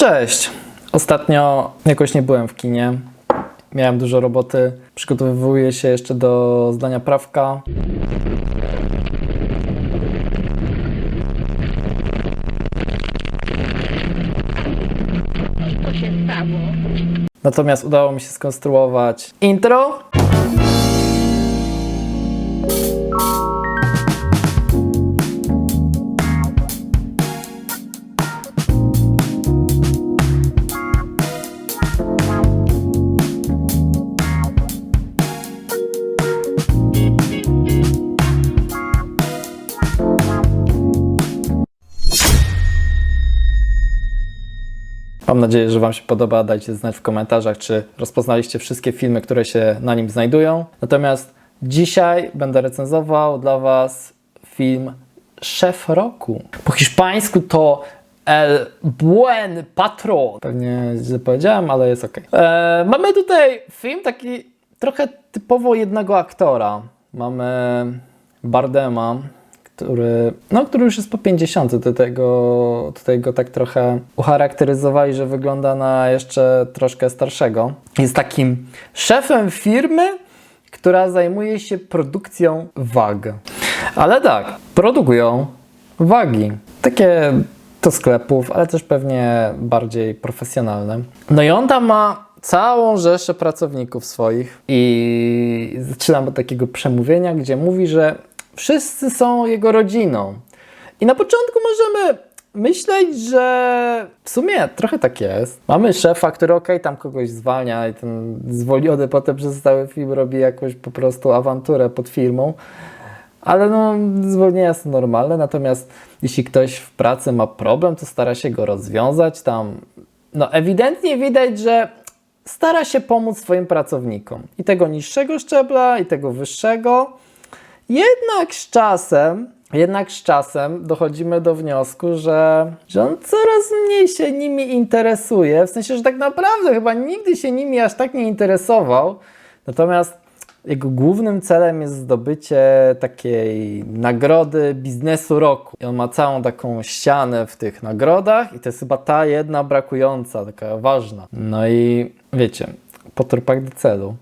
Cześć! Ostatnio jakoś nie byłem w kinie. Miałem dużo roboty. Przygotowywuję się jeszcze do zdania prawka. Natomiast udało mi się skonstruować intro. Mam nadzieję, że Wam się podoba. Dajcie znać w komentarzach, czy rozpoznaliście wszystkie filmy, które się na nim znajdują. Natomiast dzisiaj będę recenzował dla Was film Szef Roku. Po hiszpańsku to El Buen Patron. Pewnie źle powiedziałem, ale jest ok. E, mamy tutaj film taki trochę typowo jednego aktora. Mamy Bardema, który, no, który już jest po 50. Do tutaj go tak trochę ucharakteryzowali, że wygląda na jeszcze troszkę starszego. Jest takim szefem firmy, która zajmuje się produkcją wag. Ale tak, produkują wagi. Takie do sklepów, ale też pewnie bardziej profesjonalne. No i on tam ma całą rzeszę pracowników swoich i zaczynam od takiego przemówienia, gdzie mówi, że wszyscy są jego rodziną. I na początku możemy myśleć, że w sumie trochę tak jest. Mamy szefa, który okej, tam kogoś zwalnia i ten zwolniony potem przez cały film robi jakąś po prostu awanturę pod firmą. Ale no, zwolnienia są normalne, natomiast jeśli ktoś w pracy ma problem, to stara się go rozwiązać. Tam, no ewidentnie widać, że stara się pomóc swoim pracownikom. I tego niższego szczebla, i tego wyższego. Jednak z czasem, jednak z czasem dochodzimy do wniosku, że, że on coraz mniej się nimi interesuje. W sensie, że tak naprawdę chyba nigdy się nimi aż tak nie interesował. Natomiast jego głównym celem jest zdobycie takiej nagrody biznesu roku. I on ma całą taką ścianę w tych nagrodach, i to jest chyba ta jedna brakująca, taka ważna. No i wiecie, po torpach do celu.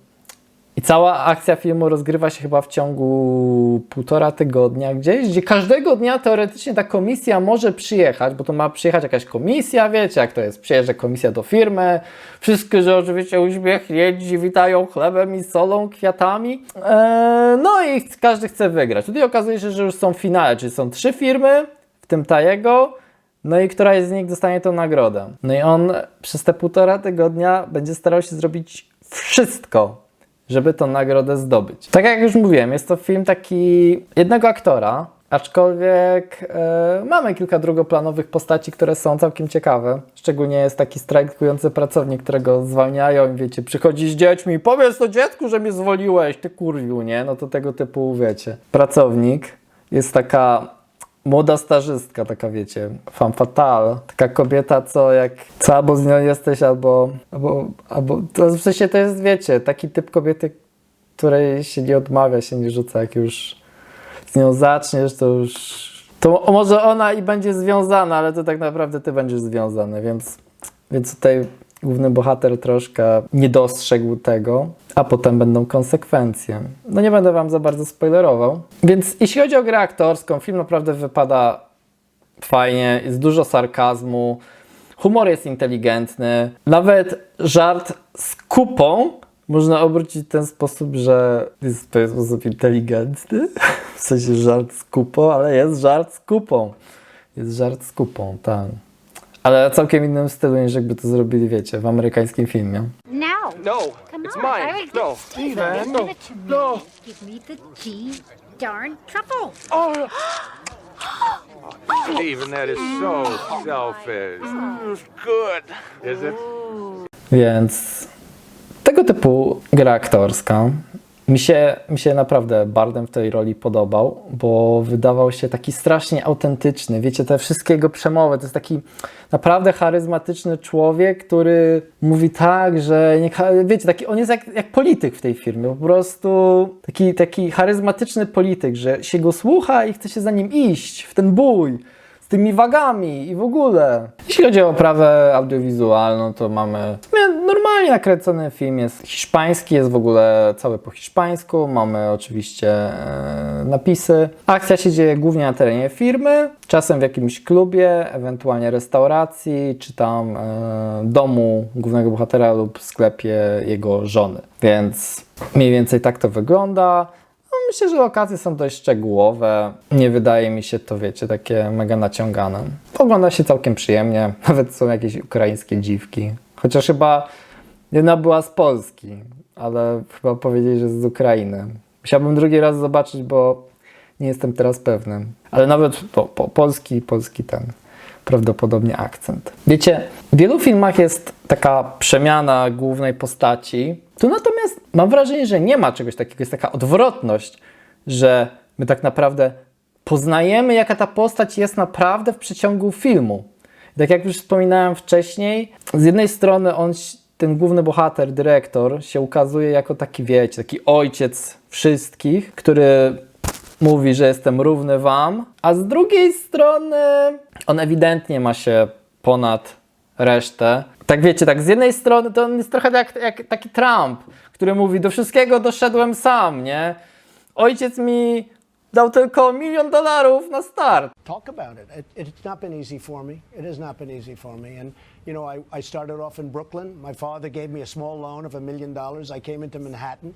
I cała akcja filmu rozgrywa się chyba w ciągu półtora tygodnia gdzieś, gdzie każdego dnia teoretycznie ta komisja może przyjechać, bo to ma przyjechać jakaś komisja, wiecie jak to jest, przyjeżdża komisja do firmy, wszyscy, że oczywiście uśmiechnięci, witają chlebem i solą, kwiatami, eee, no i każdy chce wygrać. Tutaj okazuje się, że już są finale, czyli są trzy firmy, w tym ta jego, no i któraś z nich dostanie tą nagrodę. No i on przez te półtora tygodnia będzie starał się zrobić wszystko, żeby tą nagrodę zdobyć. Tak jak już mówiłem, jest to film taki jednego aktora, aczkolwiek e, mamy kilka drugoplanowych postaci, które są całkiem ciekawe. Szczególnie jest taki strajkujący pracownik, którego zwalniają i wiecie, przychodzi z dziećmi, powiedz to dziecku, że mnie zwoliłeś, ty kurwiu, nie? No to tego typu, wiecie. Pracownik jest taka młoda starzystka, taka wiecie, femme fatale, taka kobieta, co jak, co albo z nią jesteś, albo, albo, albo to w sensie to jest, wiecie, taki typ kobiety, której się nie odmawia, się nie rzuca, jak już z nią zaczniesz, to już, to może ona i będzie związana, ale to tak naprawdę ty będziesz związany, więc, więc tutaj główny bohater troszkę nie dostrzegł tego, a potem będą konsekwencje. No nie będę wam za bardzo spoilerował. Więc jeśli chodzi o grę aktorską, film naprawdę wypada fajnie, jest dużo sarkazmu, humor jest inteligentny, nawet żart z kupą można obrócić w ten sposób, że jest w pewien sposób inteligentny, w sensie żart z kupą, ale jest żart z kupą. Jest żart z kupą, tak. Ale całkiem innym stylu niż jakby to zrobili, wiecie, w amerykańskim filmie. Now. No, Come it's on. mine. Eric, No, Steven, Steven, no, give it to me. no. Give me the G darn truffle. Oh, Steven, that is so selfish. Oh mm, it's good. Is it? Więc tego typu gra aktorska mi się, mi się naprawdę Bardem w tej roli podobał, bo wydawał się taki strasznie autentyczny. Wiecie, te wszystkie jego przemowy, to jest taki naprawdę charyzmatyczny człowiek, który mówi tak, że nie, wiecie, taki, on jest jak, jak polityk w tej firmie, po prostu taki, taki charyzmatyczny polityk, że się go słucha i chce się za nim iść w ten bój z tymi wagami i w ogóle. Jeśli chodzi o oprawę myślę, że lokacje są dość szczegółowe. Nie wydaje mi się to, wiecie, takie mega naciągane. Ogląda się całkiem przyjemnie. Nawet są jakieś ukraińskie dziwki. Chociaż chyba jedna była z Polski, ale chyba powiedzieli, że z Ukrainy. Musiałbym drugi raz zobaczyć, bo nie jestem teraz pewny. Ale nawet po, po, polski, polski ten prawdopodobnie akcent. Wiecie, w wielu filmach jest taka przemiana głównej postaci. Tu natomiast mam wrażenie, że nie ma czegoś takiego. Jest taka odwrotność, że my tak naprawdę poznajemy, jaka ta postać jest naprawdę w przeciągu filmu. Tak jak już wspominałem wcześniej, z jednej strony on, ten główny bohater, dyrektor, się ukazuje jako taki, wiecie, taki ojciec wszystkich, który mówi, że jestem równy wam, a z drugiej strony on ewidentnie ma się ponad resztę. Tak wiecie, tak z jednej strony to on jest trochę jak, jak taki Trump, który mówi, do wszystkiego doszedłem sam, nie? Ojciec mi dał tylko milion dolarów na start. talk about it. it. It's not been easy for me. It has not been easy for me. And, you know, I, I started off in Brooklyn. My father gave me a small loan of a million dollars. I came into Manhattan.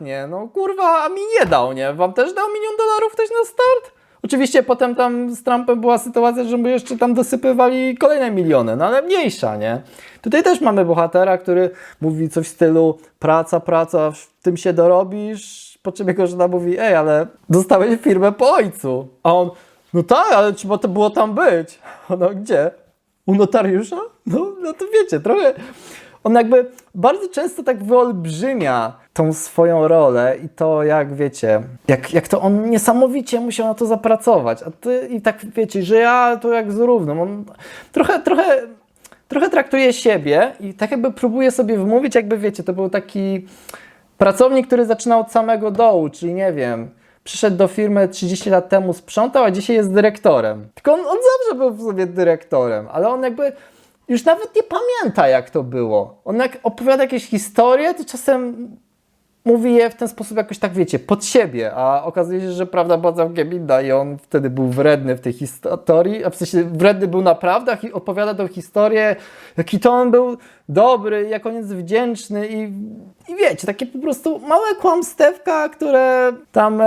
Nie, no kurwa, a mi nie dał, nie? Wam też dał milion dolarów ktoś na start? Oczywiście potem tam z Trumpem była sytuacja, że mu jeszcze tam dosypywali kolejne miliony, no ale mniejsza, nie? Tutaj też mamy bohatera, który mówi coś w stylu praca, praca, w tym się dorobisz, po czym jego żona mówi, ej, ale dostałeś firmę po ojcu. A on, no tak, ale trzeba to było tam być. No gdzie? U notariusza? No, no to wiecie, trochę... On jakby bardzo często tak wyolbrzymia tą swoją rolę i to jak wiecie, jak, jak to on niesamowicie musiał na to zapracować. A ty i tak wiecie, że ja to jak z równym. On trochę, trochę, trochę traktuje siebie i tak jakby próbuje sobie wmówić, jakby wiecie, to był taki pracownik, który zaczynał od samego dołu, czyli nie wiem, przyszedł do firmy 30 lat temu, sprzątał, a dzisiaj jest dyrektorem. Tylko on, on zawsze był w sobie dyrektorem, ale on jakby już nawet nie pamięta, jak to było. On jak opowiada jakieś historie, to czasem mówi je w ten sposób jakoś tak, wiecie, pod siebie, a okazuje się, że prawda była całkiem inna i on wtedy był wredny w tej historii, a w sensie wredny był naprawdę, hi- opowiada tą historię, jaki to on był dobry, jak on jest wdzięczny i, i wiecie, takie po prostu małe kłamstewka, które tam e,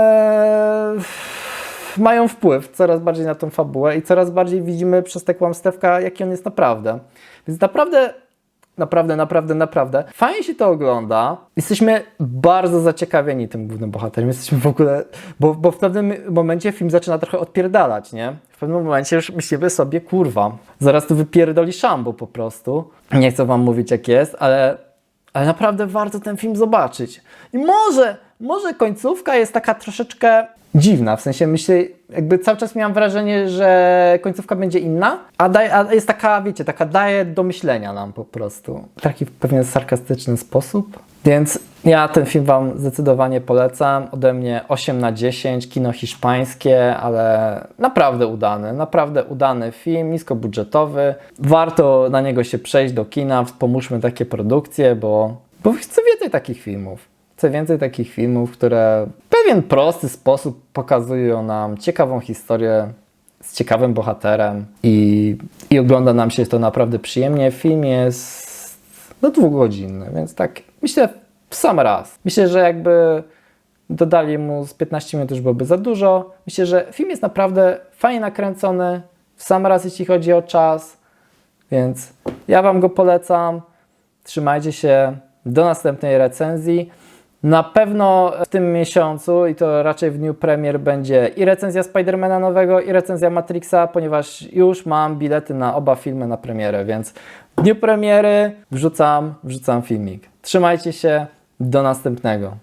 mają wpływ coraz bardziej na tą fabułę i coraz bardziej widzimy przez te kłamstewka, jaki on jest naprawdę. Więc naprawdę Naprawdę, naprawdę, naprawdę. Fajnie się to ogląda. Jesteśmy bardzo zaciekawieni tym głównym bohaterem. Jesteśmy w ogóle. Bo, bo w pewnym momencie film zaczyna trochę odpierdalać, nie? W pewnym momencie już myślimy sobie, kurwa, zaraz tu wypierdoli szambo po prostu. Nie chcę wam mówić, jak jest, ale, ale naprawdę warto ten film zobaczyć. I może, może końcówka jest taka troszeczkę dziwna. W sensie myślę, jakby cały czas miałam wrażenie, że końcówka będzie inna, a, daje, a jest taka, wiecie, taka daje do myślenia nam po prostu. W taki pewien sarkastyczny sposób. Więc ja ten film Wam zdecydowanie polecam. Ode mnie 8 na 10, kino hiszpańskie, ale naprawdę udany, naprawdę udany film, niskobudżetowy. Warto na niego się przejść do kina, wspomóżmy takie produkcje, bo, bo chcę więcej takich filmów. Chcę więcej takich filmów, które pewien prosty sposób pokazują nam ciekawą historię z ciekawym bohaterem i, i ogląda nam się to naprawdę przyjemnie. Film jest no dwugodzinny, więc tak myślę w sam raz. Myślę, że jakby dodali mu z 15 minut już byłoby za dużo. Myślę, że film jest naprawdę fajnie nakręcony w sam raz, jeśli chodzi o czas, więc ja Wam go polecam. Trzymajcie się. Do następnej recenzji. Na pewno w tym miesiącu, i to raczej w dniu premier, będzie i recenzja Spidermana nowego, i recenzja Matrixa, ponieważ już mam bilety na oba filmy na premierę, więc w dniu premiery wrzucam, wrzucam filmik. Trzymajcie się, do następnego.